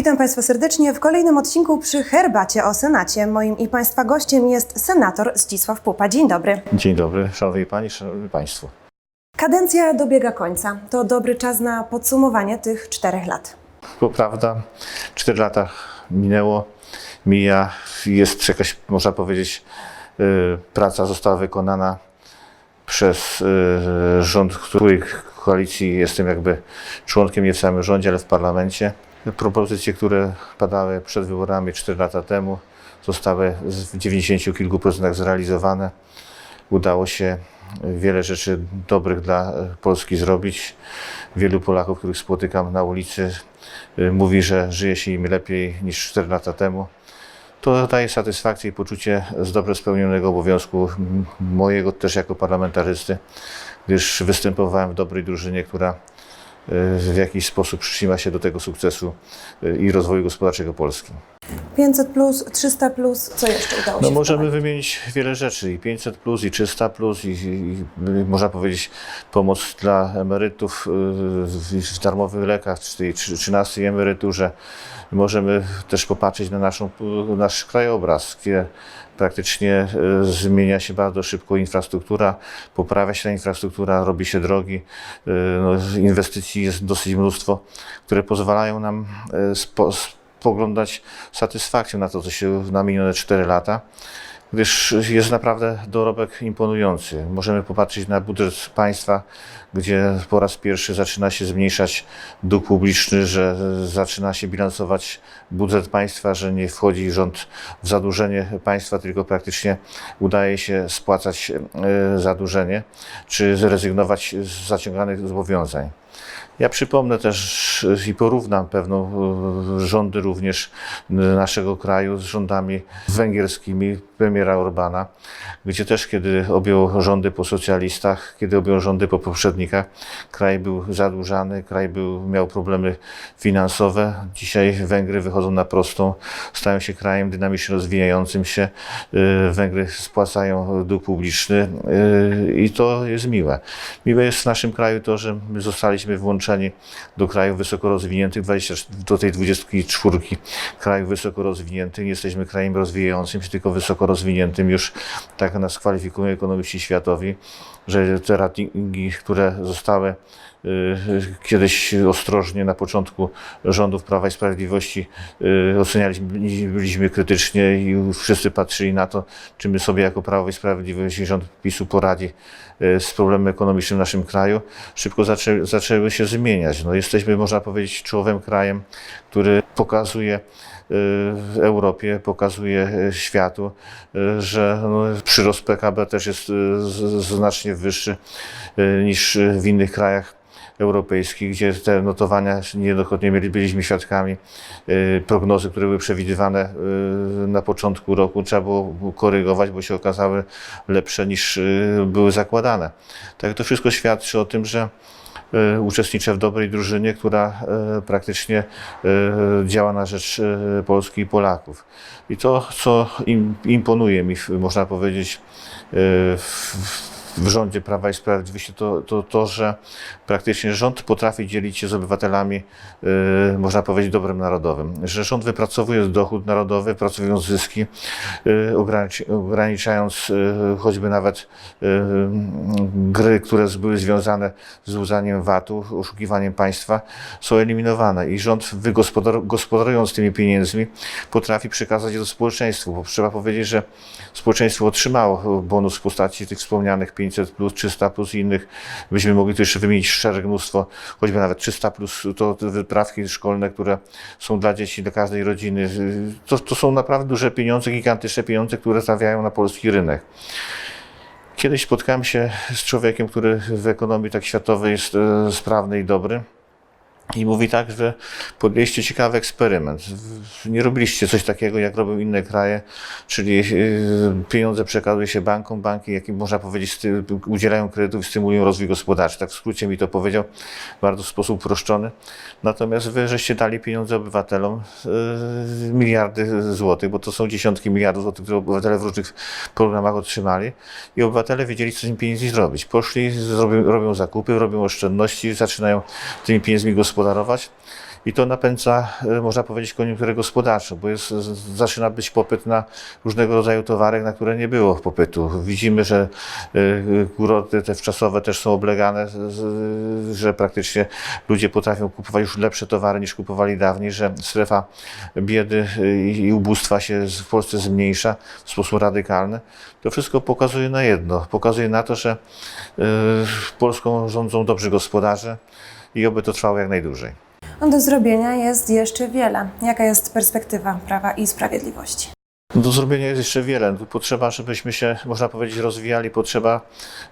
Witam Państwa serdecznie w kolejnym odcinku przy Herbacie o Senacie. Moim i Państwa gościem jest senator Zdzisław Pupa. Dzień dobry. Dzień dobry, szanowni panie, szanowni państwo. Kadencja dobiega końca. To dobry czas na podsumowanie tych czterech lat. To prawda, 4 lata minęło, mija, jest jakaś, można powiedzieć, y, praca została wykonana przez y, rząd, której koalicji jestem jakby członkiem nie w samym rządzie, ale w parlamencie. Propozycje, które padały przed wyborami 4 lata temu, zostały w 90 kilku procentach zrealizowane. Udało się wiele rzeczy dobrych dla e, Polski zrobić. Wielu Polaków, których spotykam na ulicy, y, mówi, że żyje się im lepiej niż 4 lata temu. To daje satysfakcję i poczucie z dobrze spełnionego obowiązku mojego też jako parlamentarysty, gdyż występowałem w dobrej drużynie, która w jakiś sposób przyczyniła się do tego sukcesu y, i rozwoju gospodarczego Polski. 500 plus, 300 plus, co jeszcze udało No się możemy wprowadzić? wymienić wiele rzeczy i 500 plus i 300 plus i, i, można powiedzieć pomoc dla emerytów y, w, darmowych lekach, czy tej 13 emeryturze. Możemy też popatrzeć na naszą, nasz krajobraz, gdzie praktycznie y, zmienia się bardzo szybko infrastruktura, poprawia się ta infrastruktura, robi się drogi, y, no, inwestycji jest dosyć mnóstwo, które pozwalają nam spo, spoglądać satysfakcją na to, co się na minione 4 lata, gdyż jest naprawdę dorobek imponujący. Możemy popatrzeć na budżet państwa, gdzie po raz pierwszy zaczyna się zmniejszać dług publiczny, że zaczyna się bilansować budżet państwa, że nie wchodzi rząd w zadłużenie państwa, tylko praktycznie udaje się spłacać e, zadłużenie, czy zrezygnować z zaciąganych zobowiązań. Ja przypomnę też i porównam pewno e, rządy również naszego kraju z rządami węgierskimi premiera Orbana, gdzie też kiedy objął rządy po socjalistach, kiedy objął rządy po poprzednikach, kraj był zadłużany, kraj był, miał problemy finansowe. Dzisiaj Węgry wychodzą na prostą, stają się krajem dynamicznie rozwijającym się. E, Węgry spłacają dług publiczny e, i to jest miłe. Miłe jest w naszym kraju to, że my zostaliśmy włączeni do krajów wysoko rozwiniętych, 20, do tej 24 krajów wysoko rozwiniętych. Nie jesteśmy krajem rozwijającym się, tylko wysoko rozwiniętym. Już tak nas kwalifikują ekonomiści światowi, że te ratingi, które zostały kiedyś ostrożnie na początku rządów Prawa i Sprawiedliwości y, ocenialiśmy, byliśmy krytycznie i wszyscy patrzyli na to, czy my sobie jako Prawo i Sprawiedliwość i rząd PiSu poradzi y, z problemem ekonomicznym w naszym kraju. Szybko zaczę, zaczęły się zmieniać. No, jesteśmy, można powiedzieć, czołowym krajem, który pokazuje y, w Europie, pokazuje y, światu, y, że no, przyrost PKB też jest y, znacznie wyższy y, niż w innych krajach europejskich, gdzie te notowania niejednokrotnie mieli, byliśmy świadkami y, prognozy, które były przewidywane y, na początku roku, trzeba było korygować, bo się okazały lepsze niż y, były zakładane. Tak to wszystko świadczy o tym, że uczestniczę w dobrej drużynie, która praktycznie działa na rzecz Polski i Polaków. I to, co im, imponuje mi, można powiedzieć, w, w rządzie Prawa i Sprawiedliwości, to, to to, że praktycznie rząd potrafi dzielić się z obywatelami, y, można powiedzieć, dobrem narodowym. Że rząd wypracowuje dochód narodowy, wypracowując zyski, y, ograniczając y, choćby nawet y, gry, które były związane z łuzaniem VAT-u, oszukiwaniem państwa, są eliminowane. I rząd, wygospodar- gospodarując tymi pieniędzmi, potrafi przekazać je do społeczeństwa. Bo trzeba powiedzieć, że społeczeństwo otrzymało bonus w postaci tych wspomnianych 500, 300 plus i innych. Byśmy mogli tu jeszcze wymienić szereg mnóstwo, choćby nawet 300 plus to wyprawki szkolne, które są dla dzieci, dla każdej rodziny. To, to są naprawdę duże pieniądze, gigantyczne pieniądze, które trafiają na polski rynek. Kiedyś spotkałem się z człowiekiem, który w ekonomii tak światowej jest e, sprawny i dobry. I mówi tak, że podjęliście ciekawy eksperyment. Nie robiliście coś takiego, jak robią inne kraje, czyli yy, pieniądze przekazuje się bankom, banki, jakim można powiedzieć, udzielają kredytów i stymulują rozwój gospodarczy. Tak w skrócie mi to powiedział, bardzo w sposób uproszczony. Natomiast wy żeście dali pieniądze obywatelom, yy, miliardy złotych, bo to są dziesiątki miliardów złotych, które obywatele w różnych programach otrzymali i obywatele wiedzieli, co z tymi pieniędzmi zrobić. Poszli, zrobią, robią zakupy, robią oszczędności, zaczynają tymi pieniędzmi gospodarować gospodarować. I to napędza, e, można powiedzieć, koniunkturę gospodarczą, bo jest, zaczyna być popyt na różnego rodzaju towary, na które nie było popytu. Widzimy, że e, kurorty te wczasowe też są oblegane, że praktycznie ludzie potrafią kupować już lepsze towary niż kupowali dawniej, że strefa biedy i i ubóstwa się w Polsce zmniejsza w sposób radykalny. To wszystko pokazuje na jedno. Pokazuje na to, że e, Polską rządzą dobrzy gospodarze i oby to trwało jak najdłużej. Do zrobienia jest jeszcze wiele. Jaka jest perspektywa Prawa i Sprawiedliwości? Do zrobienia jest jeszcze wiele. Tu Potrzeba, żebyśmy się, można powiedzieć, rozwijali. Potrzeba,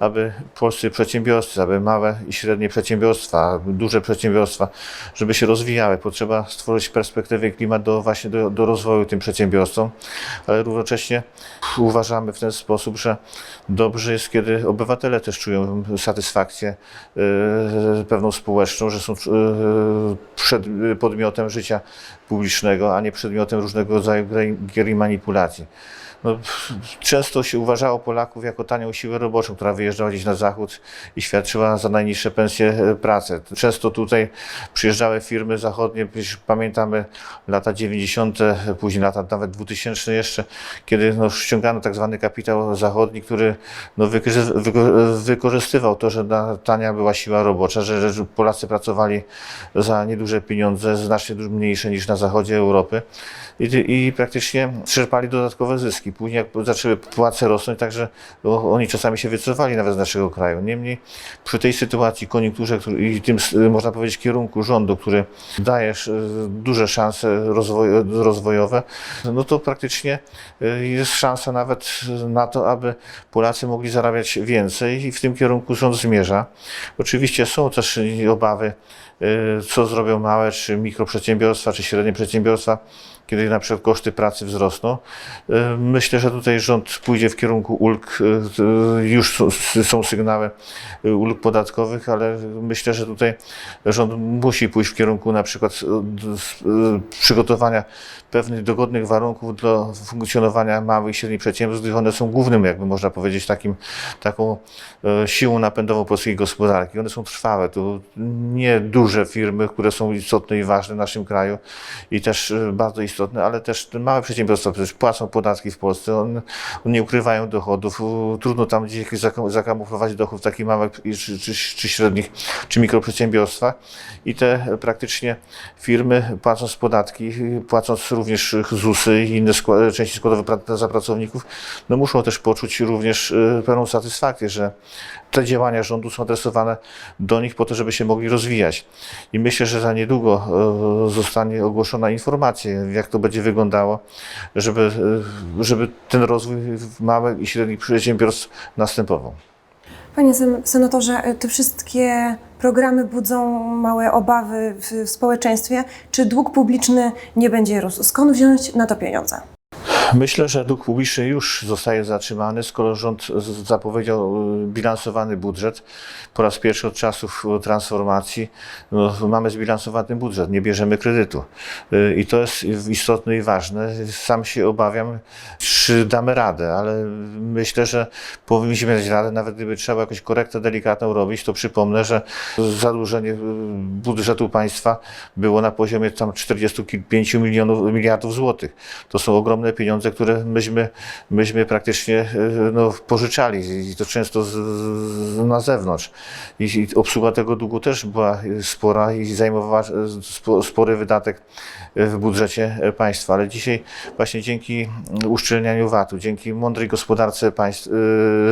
aby polscy przedsiębiorcy, aby małe i średnie przedsiębiorstwa, duże przedsiębiorstwa, żeby się rozwijały. Potrzeba stworzyć perspektywy i klimat do, właśnie do, do rozwoju tym przedsiębiorstwom, ale równocześnie uważamy w ten sposób, że dobrze jest, kiedy obywatele też czują satysfakcję e, pewną społeczną, że są e, przed podmiotem życia publicznego, a nie przedmiotem różnego rodzaju gier i manipulacji. No, często się uważało Polaków jako tanią siłę roboczą, która wyjeżdżała gdzieś na zachód i świadczyła za najniższe pensje e, pracę. Często tutaj przyjeżdżały firmy zachodnie, pamiętamy lata 90., później lata nawet 2000 jeszcze, kiedy no, ściągano tak zwany kapitał zachodni, który no, wykorzy- wyko- wykorzystywał to, że tania była siła robocza, że, Polacy pracowali za nieduże pieniądze, znacznie mniejsze niż na zachodzie Europy i, i praktycznie czerpali dodatkowe zyski. Później jak zaczęły płace rosnąć, także oni czasami się wycofali nawet z naszego kraju. Niemniej przy tej sytuacji, koniunkturze który, i tym, można powiedzieć, kierunku rządu, który daje sz- duże szanse rozwoj, rozwojowe, no to praktycznie y, jest szansa nawet na to, aby Polacy mogli zarabiać więcej i w tym kierunku rząd zmierza. Oczywiście są też obawy, y, co zrobią małe czy mikroprzedsiębiorstwa, czy średnie przedsiębiorstwa, kiedy na przykład koszty pracy wzrosną. Y, Myślę, że tutaj rząd pójdzie w kierunku ulg. y, Już są, sygnały y, ulg podatkowych, ale myślę, że tutaj rząd musi pójść w kierunku na przykład przygotowania pewnych dogodnych warunków do funkcjonowania małych i średnich przedsiębiorstw, gdyż one są głównym, jakby można powiedzieć, takim, taką e, siłą napędową polskiej gospodarki. One są trwałe. To nie duże firmy, które są istotne i ważne w naszym kraju i też e, bardzo istotne, ale też te małe przedsiębiorstwa przecież płacą podatki w Polsce, one, one nie ukrywają dochodów. Trudno tam gdzieś jakoś zakam- zakamuflować dochód w takich małych czy, czy, czy średnich, czy mikroprzedsiębiorstwach i te praktycznie firmy płacąc podatki, płacąc również ZUSy i inne skła- części składowe za pracowników, no muszą też poczuć również e, pełną satysfakcję, że te działania rządu są adresowane do nich po to, żeby się mogli rozwijać. I myślę, że za niedługo e, zostanie ogłoszona informacja, jak to będzie wyglądało, żeby, żeby ten rozwój małych i średnich przedsiębiorstw następował. Panie sen- senatorze, y, te wszystkie programy budzą małe obawy w społeczeństwie. Czy dług publiczny nie będzie rósł? Skąd wziąć na to pieniądze? Myślę, że dług publiczny już zostaje zatrzymany, skoro rząd zapowiedział y, bilansowany budżet. Po raz pierwszy od czasów y, transformacji no, mamy zbilansowany budżet, nie bierzemy kredytu. Y, I to jest istotne i ważne. Sam się obawiam, czy damy radę, ale myślę, że powinniśmy dać radę, nawet gdyby trzeba jakąś korektę delikatną robić, to przypomnę, że zadłużenie budżetu państwa było na poziomie tam 45 milionów, miliardów złotych. To są ogromne pieniądze, które myśmy, myśmy praktycznie e, no, pożyczali i to często z, z, na zewnątrz. I, I obsługa tego długu też była spora i zajmowała e, spo, spory wydatek e, w budżecie państwa, ale dzisiaj właśnie dzięki uszczelnianiu VAT-u, dzięki mądrej gospodarce państw,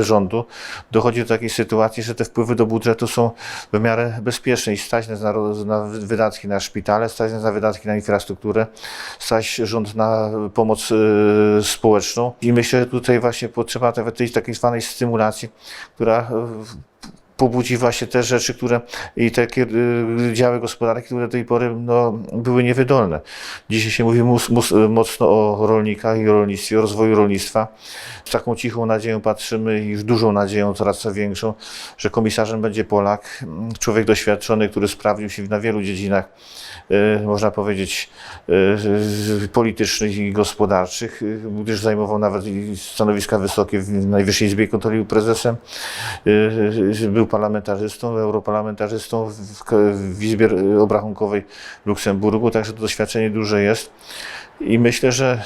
rządu dochodzi do takiej sytuacji, że te wpływy do budżetu są w miarę bezpieczne i stać na, na wydatki na szpitale, stać na wydatki na infrastrukturę, stać rząd na pomoc społeczną. I myślę, że tutaj właśnie potrzeba te- tej takiej zwanej stymulacji, która e, pobudzi właśnie te rzeczy, które i te y, działy gospodarki, które do tej pory no, były niewydolne. Dzisiaj się mówi mus, mus, mocno o rolnikach i rolnictwie, o rozwoju rolnictwa. Z taką cichą nadzieją patrzymy i już dużą nadzieją, coraz większą, że komisarzem będzie Polak, m, człowiek doświadczony, który sprawdził się na wielu dziedzinach, y, można powiedzieć, y, politycznych i gospodarczych, y, gdyż zajmował nawet stanowiska wysokie w Najwyższej Izbie Kontroli, był prezesem, y, y, był był parlamentarzystą, europarlamentarzystą w, w Izbie Obrachunkowej Luksemburgu, także to doświadczenie duże jest. I myślę, że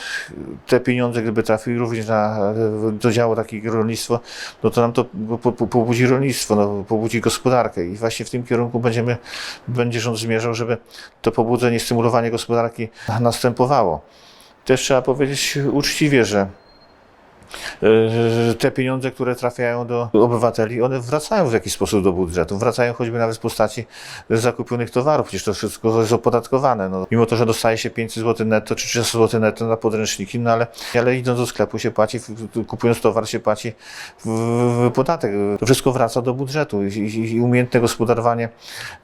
te pieniądze, gdyby trafiły również na, do działu takiego rolnictwo, no to nam to po, po, pobudzi rolnictwo, no, pobudzi gospodarkę. I właśnie w tym kierunku będziemy, będzie rząd zmierzał, żeby to pobudzenie, stymulowanie gospodarki następowało. Też trzeba powiedzieć uczciwie, że te pieniądze, które trafiają do obywateli, one wracają w jakiś sposób do budżetu. Wracają choćby nawet w postaci zakupionych towarów, przecież to wszystko jest opodatkowane. No, mimo to, że dostaje się 500 zł netto czy 300 zł netto na podręczniki, no ale, ale idąc do sklepu się płaci, kupując towar się płaci podatek. To wszystko wraca do budżetu i, i, umiejętne gospodarowanie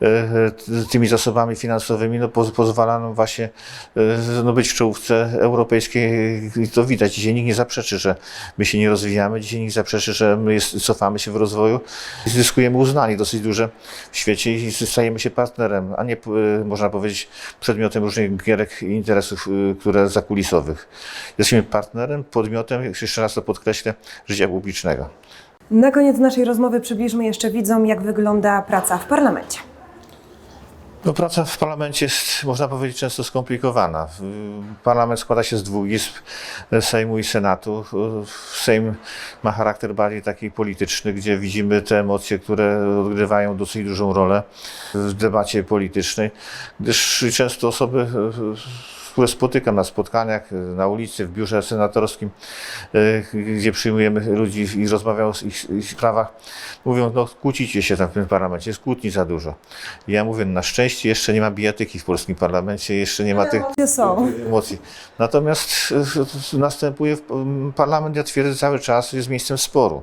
e, e, tymi zasobami finansowymi no, poz, pozwala nam właśnie e, no, być w czołówce europejskiej i to widać. Dzisiaj nikt nie zaprzeczy, że my się nie rozwijamy, dzisiaj nikt zaprzeczy, że my jest, cofamy się w rozwoju i zyskujemy uznanie dosyć duże w świecie i stajemy się partnerem, a nie e, można powiedzieć przedmiotem różnych gierek i interesów, e, które zakulisowych. Jesteśmy partnerem, podmiotem, jeszcze raz to podkreślę, życia publicznego. Na koniec naszej rozmowy przybliżmy jeszcze widzom, jak wygląda praca w parlamencie. No, praca w parlamencie jest, można powiedzieć, często skomplikowana. Parlament składa się z dwóch izb, Sejmu i Senatu. Sejm ma charakter bardziej taki polityczny, gdzie widzimy te emocje, które odgrywają dosyć dużą rolę w debacie politycznej, gdyż często osoby, które spotykam na spotkaniach, na ulicy, w biurze senatorskim, e, gdzie przyjmujemy ludzi i rozmawiam o ich, ich sprawach, mówią, no kłócicie się tam w tym parlamencie, jest kłótni za dużo. Ja mówię, na szczęście jeszcze nie ma bijatyki w polskim parlamencie, jeszcze nie ma tych są? emocji. Natomiast e, następuje, w- m, parlament, ja twierdzę cały czas, jest miejscem sporu.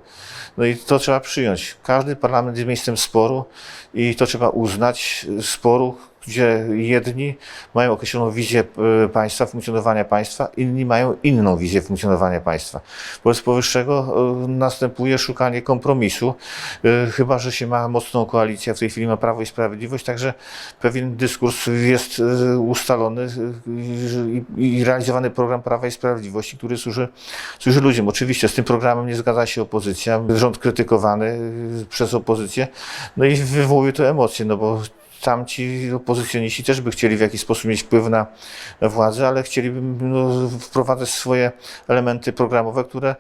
No i to trzeba przyjąć. Każdy parlament jest miejscem sporu i to trzeba uznać, sporu, gdzie jedni mają określoną wizję e, państwa, funkcjonowania państwa, inni mają inną wizję funkcjonowania państwa. Wobec powyższego e, następuje szukanie kompromisu, e, chyba że się ma mocną koalicję, w tej chwili ma Prawo i Sprawiedliwość, także pewien dyskurs jest ustalony i, realizowany program Prawa i Sprawiedliwości, który służy, służy ludziom. Oczywiście z tym programem nie zgadza się opozycja, rząd krytykowany przez opozycję, no i wywołuje to emocje, no bo tamci opozycjoniści też by chcieli w jakiś sposób mieć wpływ na władzę, ale chcieliby no, wprowadzać swoje elementy programowe, które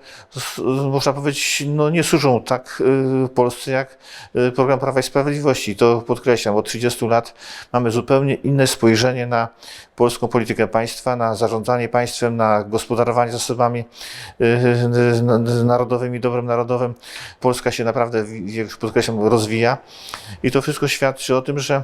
można powiedzieć no, nie służą tak y, Polsce jak y, program Prawa i Sprawiedliwości. To podkreślam, od 30 lat mamy zupełnie inne spojrzenie na polską politykę państwa, na zarządzanie państwem, na gospodarowanie zasobami y, narodowymi, dobrem narodowym. Polska się naprawdę, jak już podkreślam, rozwija i to wszystko świadczy o tym, że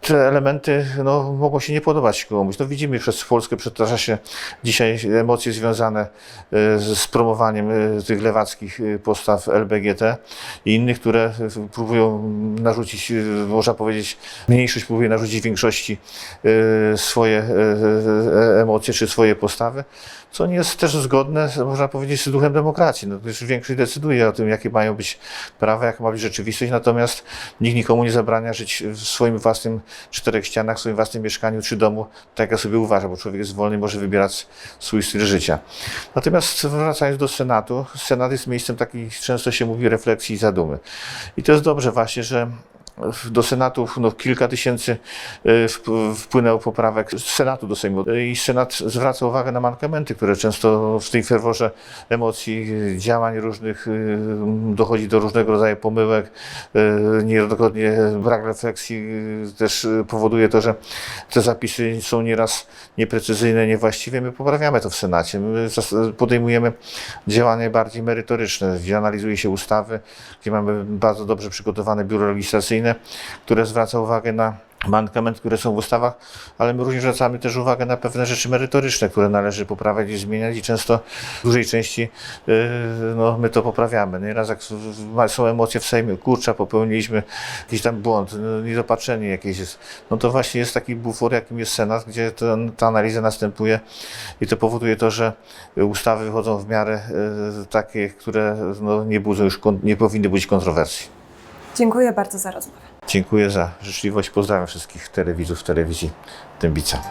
te elementy no, mogą się nie podobać komuś. No, widzimy przez Polskę przetarza się dzisiaj emocje związane y, z promowaniem y, tych lewackich y, postaw LBGT i innych, które próbują narzucić, można powiedzieć, mniejszość próbuje narzucić większości swoje emocje czy swoje postawy, co nie jest też zgodne, można powiedzieć, z duchem demokracji. No, gdyż większość decyduje o tym, jakie mają być prawa, jaka ma być rzeczywistość, natomiast nikt nikomu nie zabrania żyć w swoim własnym czterech ścianach, w swoim własnym mieszkaniu czy domu, tak jak sobie uważa, bo człowiek jest wolny i może wybierać swój styl życia. Natomiast wracając do Senatu, Senat jest miejscem takiej, często się mówi, refleksji i zadumy. I to jest dobrze właśnie, że do Senatu no, kilka tysięcy wp- wpłynęło poprawek z Senatu do Sejmu i Senat zwraca uwagę na mankamenty, które często w tej ferworze emocji, działań różnych y, dochodzi do różnego rodzaju pomyłek, niejednokrotnie brak refleksji też powoduje to, że te zapisy są nieraz nieprecyzyjne, niewłaściwe. My poprawiamy to w Senacie. My podejmujemy działania bardziej merytoryczne, gdzie analizuje się ustawy, gdzie mamy bardzo dobrze przygotowane biuro legislacyjne, które zwraca uwagę na mankamenty, które są w ustawach, ale my również zwracamy też uwagę na pewne rzeczy merytoryczne, które należy poprawiać i zmieniać i często w dużej części yy, no, my to poprawiamy. Nieraz jak w- w- są emocje w Sejmie, kurczę, popełniliśmy jakiś tam błąd, no, niedopatrzenie jakieś jest, no to właśnie jest taki bufor, jakim jest Senat, gdzie to, ta analiza następuje i to powoduje to, że ustawy wychodzą w miarę yy, takie, które no, nie budzą już, nie powinny budzić kontrowersji. Dziękuję bardzo za rozmowę. Dziękuję za życzliwość. Pozdrawiam wszystkich telewidzów telewizji Dębica.